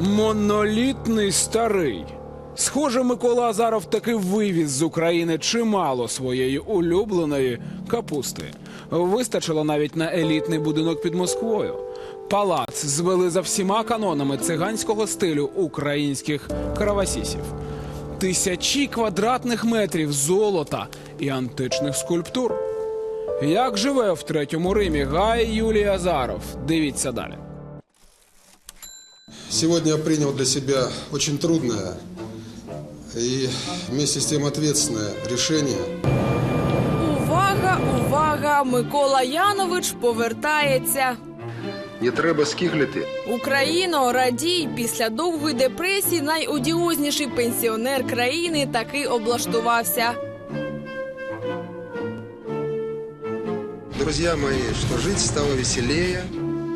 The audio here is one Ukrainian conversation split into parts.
Монолітний старий. Схоже, Микола Азаров таки вивіз з України чимало своєї улюбленої капусти. Вистачило навіть на елітний будинок під Москвою. Палац звели за всіма канонами циганського стилю українських кравасісів. Тисячі квадратних метрів золота і античних скульптур. Як живе в третьому Римі Гай Юлій Азаров? Дивіться далі. Сегодня я принял для себя очень трудное и вместе с тем ответственное решение. Увага, увага! Микола Янович повертається. Не треба скиглити. Україно, радій! Після довгої депресії найодіозніший пенсіонер країни таки облаштувався. Друзья мои, что жить стало веселее.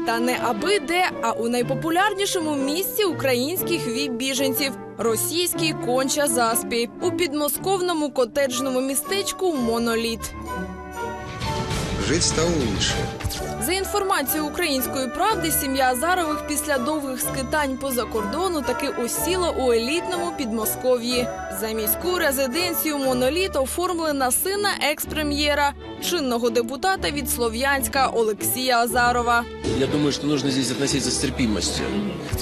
Та не аби де, а у найпопулярнішому місці українських віп-біженців російський конча заспі у підмосковному котеджному містечку Моноліт. Жить стало лучше. За інформацією української правди, сім'я Азарових після довгих скитань поза кордону таки осіла у елітному Підмосков'ї. За міську резиденцію моноліт оформили на сина екс-прем'єра, чинного депутата від Слов'янська Олексія Азарова. Я думаю, что нужно здесь относиться с терпимостью.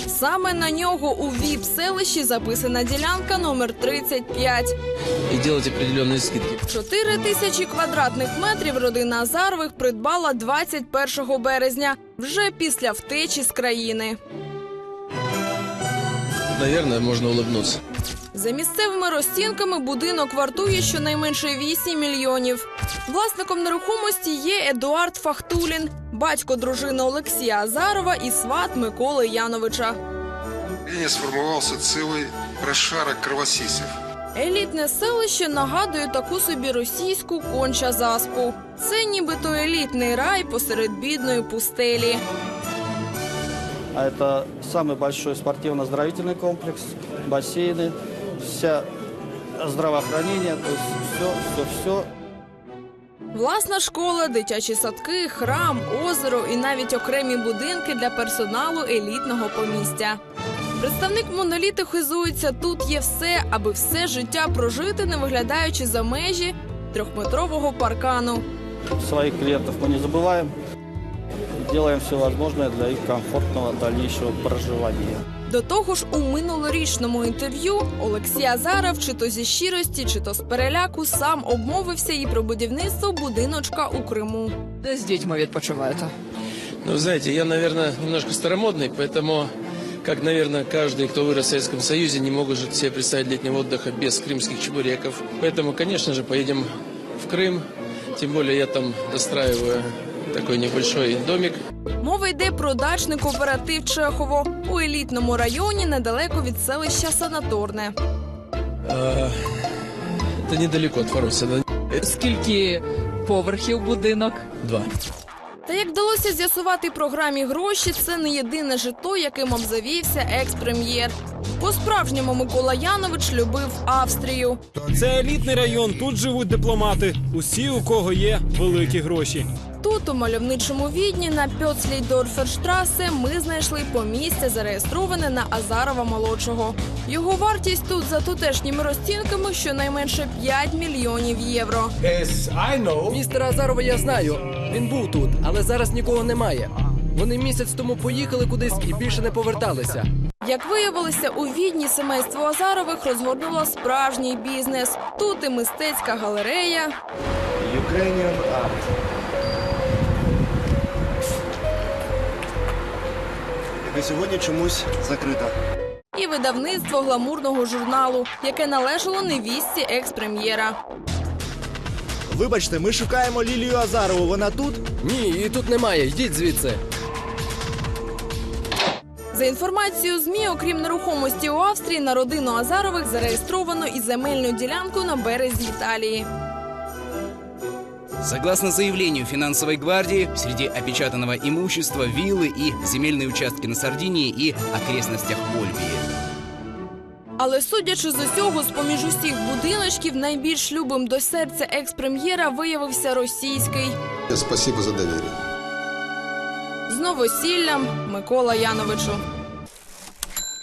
Саме на нього у віп селищі записана ділянка номер 35. И делать определенные скидки. 4 тисячі квадратних метрів родина Азарових придбала 21 березня, вже після втечі з країни. Наверное, можно улыбнуться. За місцевими розцінками будинок вартує щонайменше 8 мільйонів. Власником нерухомості є Едуард Фахтулін, батько дружини Олексія Азарова і сват Миколи Яновича. В сформувався цілий прошарок кровосісів. Елітне селище нагадує таку собі російську конча заспу. Це нібито елітний рай посеред бідної пустелі. А это самый большой спортивно-оздоровительный комплекс, бассейны, вся здравоохранение, то есть все, все, все Власна школа, дитячі садки, храм, озеро і навіть окремі будинки для персоналу елітного помістя. Представник моноліти хизується, тут є все, аби все життя прожити, не виглядаючи за межі трьохметрового паркану. своих клиентов мы не забываем. Делаем все возможное для их комфортного дальнейшего проживания. До того ж, у минулорічному інтерв'ю Олексій Азаров, чи то зі щирості, чи то з переляку, сам обмовився і про будівництво будиночка у Криму. Де з дітьми відпочиваєте? Ну, знаете, я, наверное, немножко старомодный, поэтому, как, наверное, каждый, кто вырос в Советском Союзе, не могут же себе представить летнего отдыха без крымских чебуреков. Поэтому, конечно же, поедем в Крым. Тем более я там достраиваю такой небольшой домик. Мова йде про дачний кооператив Чехово у елітному районі недалеко від селища Санаторне. Это недалеко от Фаруса. Скільки поверхів будинок? Два. Та як вдалося з'ясувати програмі гроші, це не єдине житло, яким обзавівся екс-прем'єр. По-справжньому Микола Янович любив Австрію. Це елітний район. Тут живуть дипломати. Усі, у кого є великі гроші. Тут, у мальовничому відні, на Пьоцлейдорферштрасе, ми знайшли помістя, зареєстроване на Азарова молодшого. Його вартість тут за тутешніми розцінками щонайменше 5 мільйонів євро. Містера Азарова я знаю. Він був тут, але зараз нікого немає. Вони місяць тому поїхали кудись і більше не поверталися. Як виявилося, у відні сімейство Азарових розгорнуло справжній бізнес. Тут і мистецька галерея, яка сьогодні чомусь закрита. і видавництво гламурного журналу, яке належало невістці екс-прем'єра. Вибачте, ми шукаємо Лілію Азарову. Вона тут? Ні, її тут немає. Йдіть звідси. За інформацією ЗМІ, окрім нерухомості у Австрії, на родину Азарових зареєстровано і земельну ділянку на березі Італії. Согласно заявлению финансовой гвардии, среди опечатанного имущества виллы и земельные участки на Сардинии и окрестностях Ольбии. Але судячи з усього, з поміж усіх будиночків, найбільш любим до серця екс-прем'єра виявився російський. Спасибо за доверие. З новосіллям Микола Яновичу.